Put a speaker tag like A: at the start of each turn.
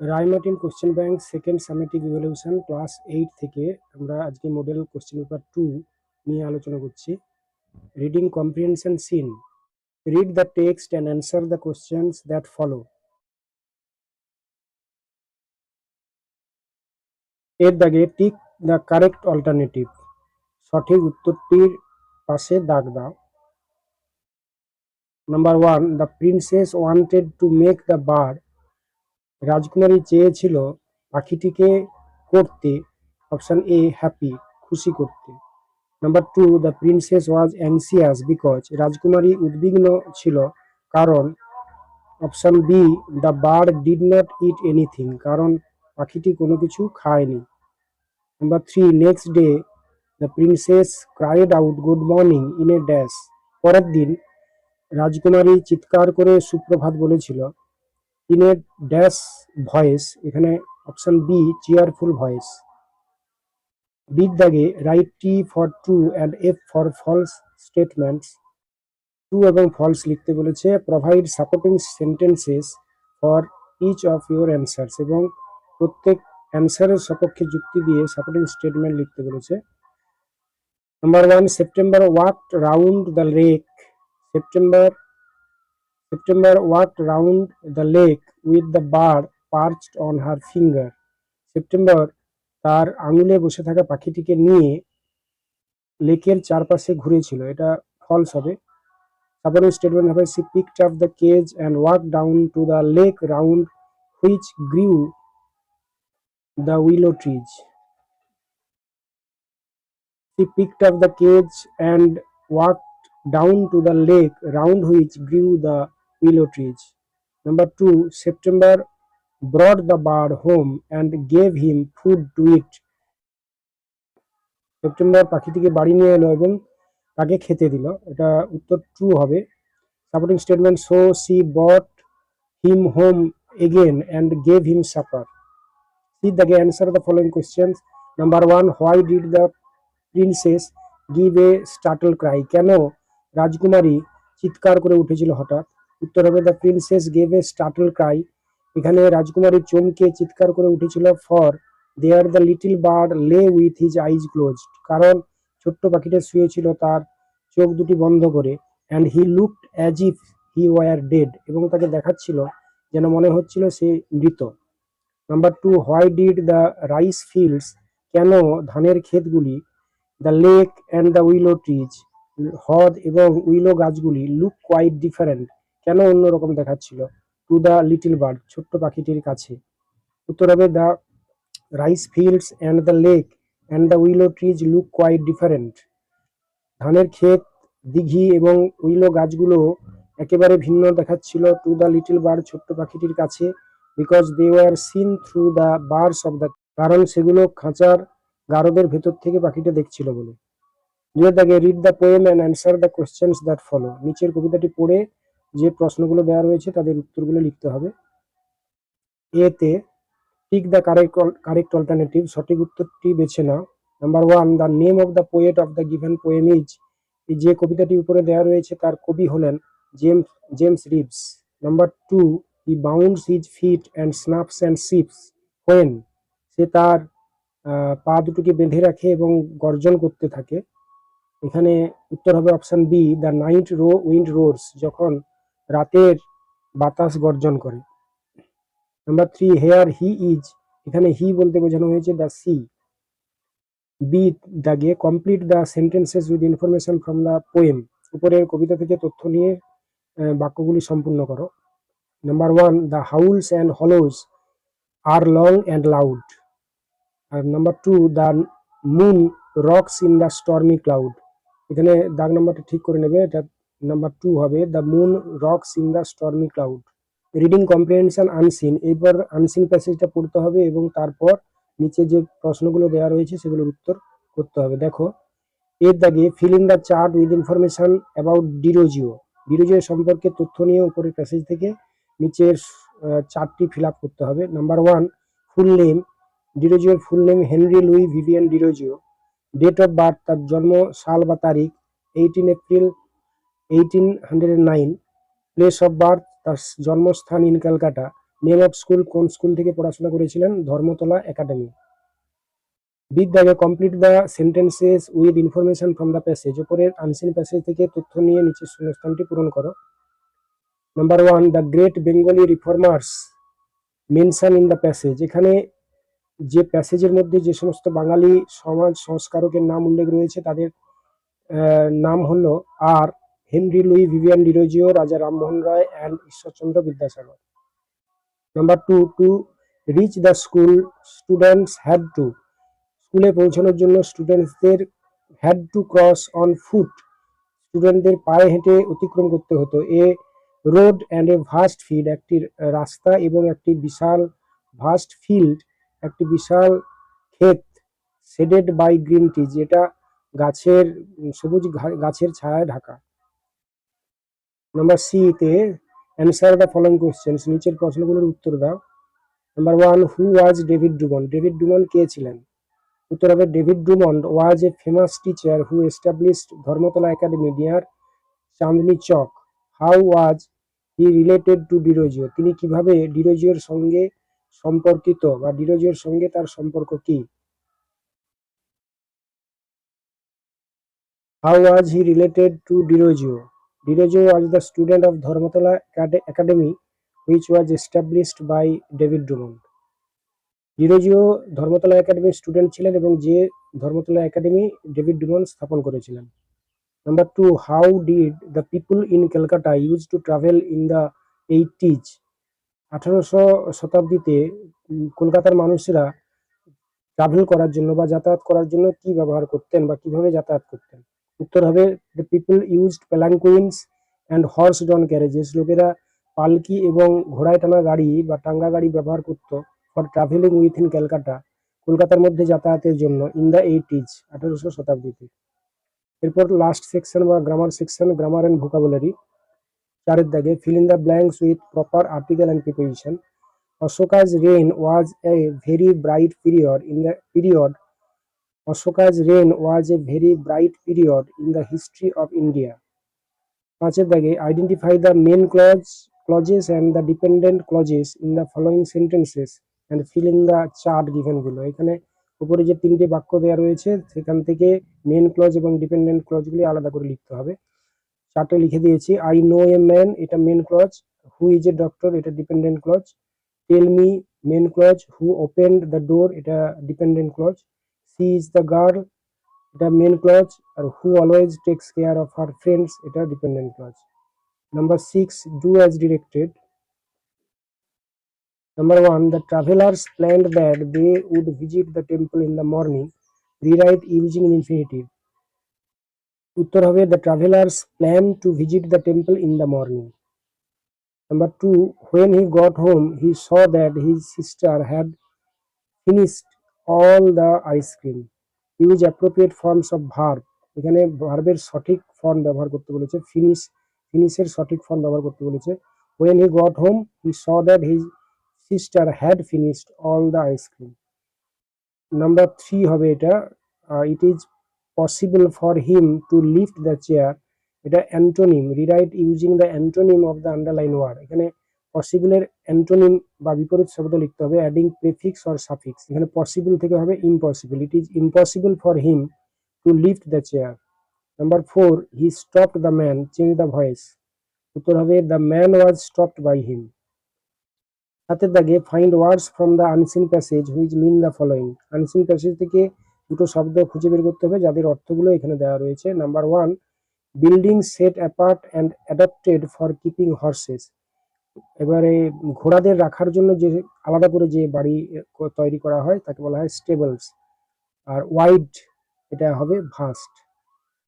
A: Ray Martin question bank second summative evaluation class eight থেকে আমরা আজকে মডেল কোশ্চেন পেপার টু নিয়ে আলোচনা করছি। Reading comprehension seen read the text and answer the questions that follow এর দাগে tick the correct alternative সঠিক উত্তরটির পাশে দাগ দাও। Number one the princess wanted to make the bird রাজকুমারী চেয়েছিল পাখিটিকে করতে, অপশন এ, হ্যাপি, খুশি করতে। Number two, the princess was anxious because রাজকুমারী উদ্বিগ্ন ছিল কারণ, option B, the bird did not eat anything, কারণ পাখিটি কোনো কিছু খায়নি। Number three, next day, the princess cried out good morning in a dash. পরের দিন, রাজকুমারী চিৎকার করে সুপ্রভাত বলেছিল ইন এ ড্যাশ ভয়েস এখানে অপশন বি চেয়ারফুল ভয়েস বিদ দাগে write T for true and F for false statements true এবং ফলস লিখতে বলেছে provide supporting sentences for each of your answers এবং প্রত্যেক অ্যান্সারের সপক্ষে যুক্তি দিয়ে সাপোর্টিং স্টেটমেন্ট লিখতে বলেছে। Number one September walked round the lake September September walked round the lake with the bird perched on her finger. September তার আঙুলে বসে থাকা পাখিটিকে নিয়ে লেকের চারপাশে ঘুরেছিল এটা ফলস হবে সাপোর্টিং স্টেটমেন্ট হবে she picked up the cage and walk down to the lake round which grew the willow trees She picked up the cage and walked down to the lake round which grew the willow trees. Number two, September brought the bird home and gave him food to eat. September পাখিটিকে বাড়ি নিয়ে এলো এবং তাকে খেতে দিল। এটা উত্তর ট্রু হবে। Supporting statement so she brought him home again and gave him supper see the answer the following questions number one why did the princess give a startle cry কেন রাজকুমারী চিৎকার করে উঠেছিল হঠাৎ? উত্তর হবে the princess gave a startle cry. এখানে রাজকুমারী চমকে চিৎকার করে উঠেছিল, for there the little bird lay with his eyes closed. কারণ ছোট্ট পাখিটা শুয়েছিল তার চোখ দুটি বন্ধ করে। And he looked as if he were dead এবং তাকে দেখাচ্ছিল যেন মনে হচ্ছিল সে মৃত। Number two why did the rice fields কেন ধানের ক্ষেতগুলি the lake and the willow trees হ্রদ এবং উইলো গাছগুলি লুক কোয়াইট ডিফারেন্ট কেন অন্যরকম দেখাচ্ছিল? টু দ্য লিটিল বার্ড ছোট্ট পাখিটির কাছে। উত্তর হবে the rice fields and the lake and the willow trees look quite different ধানের ক্ষেত, দিঘি এবং উইলো গাছগুলো একেবারে ভিন্ন দেখাচ্ছিল টু দ্য লিটিল বার্ড ছোট্ট পাখিটির কাছে because they were seen through the bars of the কারণ সেগুলো খাঁচার গারদের ভেতর থেকে পাখিটা দেখছিল বলে। দুয়ের দাগে read the poem and answer the questions that follow নিচের কবিতাটি পড়ে যে প্রশ্নগুলো দেওয়া রয়েছে তাদের উত্তরগুলো লিখতে হবে। এতে pick the correct correct alternative সঠিক উত্তরটি বেছে নাও। Number one the name of the poet of the given poem is যে কবিতাটি উপরে দেওয়া রয়েছে তার কবি হলেন James James Reeves number two he bounds his feet and snaps and sips when সে তার পা দুটোকে বেঁধে রাখে এবং গর্জন করতে থাকে। এখানে উত্তর হবে option B the night row wind roads যখন রাতের বাতাস গর্জন করে। Number three here he is এখানে হি বলতে বোঝানো হয়েছে দ্য সি বি দাগে complete the sentences with information from the poem উপরের কবিতা থেকে তথ্য নিয়ে বাক্যগুলি সম্পূর্ণ করো। Number one the howls and hollows are long and loud R number two the moon rocks in the stormy cloud এখানে দাগ নাম্বারটা ঠিক করে নেবে, এটা নাম্বার টু হবে the moon rocks in the stormy cloud reading comprehension unseen এরপর unseen প্যাসেজটা পড়তে হবে এবং তারপর নিচে যে প্রশ্নগুলো দেওয়া রয়েছে সেগুলোর উত্তর করতে হবে। দেখো, এর দাগে fill in the chart with information about Derozio Derozio সম্পর্কে তথ্য নিয়ে উপরের প্যাসেজ থেকে নিচের চার্টটি ফিল করতে হবে। Number one full name ডিরোজিওর full name Henry Louis Vivian Derozio date of birth তার জন্ম, সাল বা তারিখ। Eighteen April eighteen hundred nine place of birth তার জন্মস্থান in Calcutta name of school কোন স্কুল থেকে পড়াশোনা করেছিলেন? Dharmatala Academy বিদ্যাগে complete the sentences with information from the passage ওপরের আনসিন প্যাসেজ থেকে তথ্য নিয়ে নিচের শূন্যস্থানটি পূরণ করো। Number one the great Bengali reformers mention in the passage এখানে যে প্যাসেজের মধ্যে যে সমস্ত বাঙালি সমাজ সংস্কারকের নাম উল্লেখ রয়েছে, তাদের নাম হলো আর Henry Louis Vivian Derozio, Raja Rammohan Roy, and Ishwarchandra Vidyasagar. Number two to reach the school students had to স্কুলে পৌঁছানোর জন্য স্টুডেন্টসদের had to cross on foot স্টুডেন্টদের পায়ে হেঁটে অতিক্রম করতে হতো। A road and a vast field একটি রাস্তা এবং একটি বিশাল ভাস্ট ফিল্ড একটি বিশাল ক্ষেত সেডেড বাই গ্রিন টি যেটা গাছের, সবুজ গাছের ছায়ায় ঢাকা। নাম্বার সি তে অ্যান্সার দ্য ফলোইং কোশ্চেন্স নিচের প্রশ্নগুলোর উত্তর দাও। Number one who was David Drummond David Drummond কে ছিলেন? উত্তর হবে David Drummond was a famous teacher who established Dharmatala Academy near Chandni Chowk how was he related to Derozio তিনি কীভাবে ডিরোজিওর সঙ্গে সম্পর্কিত বা ডিরোজিওর সঙ্গে তার সম্পর্ক কি? How was he related to Derozio Derozio was the student of Dharmatala Academy which was established by David Drummond Derozio Dharmatala একাডেমির স্টুডেন্ট ছিলেন এবং যে ধর্মতলা একাডেমি ডেভিড ডুমন স্থাপন করেছিলেন। Number two how did the people in Calcutta use to travel in the eighties আঠারোশো শতাব্দীতে কলকাতার মানুষেরা ট্রাভেল করার জন্য বা যাতায়াত করার জন্য কি ব্যবহার করতেন বা কীভাবে যাতায়াত করতেন? উত্তর হবে the people used palanquins and horse drawn carriages লোকেরা পালকি এবং ঘোড়ায় টানা গাড়ি বা টাঙ্গা গাড়ি ব্যবহার করত for travelling with in Calcutta কলকাতার মধ্যে যাতায়াতের জন্য ইন দ্য এইটিজ আঠারোশো শতাব্দীতে। এরপর লাস্ট সেকশন বা grammar section grammar and vocabulary চারের দাগে fill in the blanks with proper article and preposition Ashoka's reign was a very bright period in the period Ashoka's reign was a very bright period in the history of India. পাঁচের দাগে, identify the main clause clauses and the dependent clauses in the following sentences and fill the chart given below. এখানে উপরে যে তিনটে বাক্য দেওয়া রয়েছে, সেখান থেকে মেন ক্লজ এবং ডিপেন্ডেন্ট ক্লজগুলি আলাদা করে লিখতে হবে। চার্টে লিখে দিয়েছি আই নো এ ম্যান এটা main clause. Who is a doctor এটা dependent clause. Tell me main clause. Who opened the door এটা dependent clause. C is the girl এটা main clause R who always takes care of her friends এটা dependent clause number six do as directed Number one, the travelers planned that they would visit the temple in the morning. Rewrite using infinitive. উত্তর হবে the travelers planned to visit the temple in the morning. Number two, when he got home, he saw that his sister had finished the ice cream. Use appropriate forms of verb. এখানে ভার্বের সঠিক form ব্যবহার করতে বলেছে finish ফিনিশের সঠিক form ব্যবহার করতে বলেছে। He got home, he saw that his sister had finished all the ice cream. Number three হবে এটা। It is possible for him to lift the chair এটা antonym rewrite using the antonym of the underline word এখানে পসিবলের antonym বা বিপরীত শব্দ লিখতে হবে অ্যাডিং প্রেফিক্স অর সাফিক্স এখানে পসিবল থেকে হবে impossible it is impossible for him to lift the chair number four he stopped the man change the voice উত্তর হবে the man was stopped by him হাতের দাগে find words from the unseen passage which mean the following unseen passage থেকে দুটো শব্দ খুঁজে বের করতে হবে, যাদের অর্থগুলো এখানে দেওয়া রয়েছে। Number one building set apart and adapted for keeping horses এবারে ঘোড়াদের রাখার জন্য যে আলাদা করে যে বাড়ি তৈরি করা হয়, তাকে বলা হয় স্টেবলস আর ওয়াইড এটা হবে ভাস্ট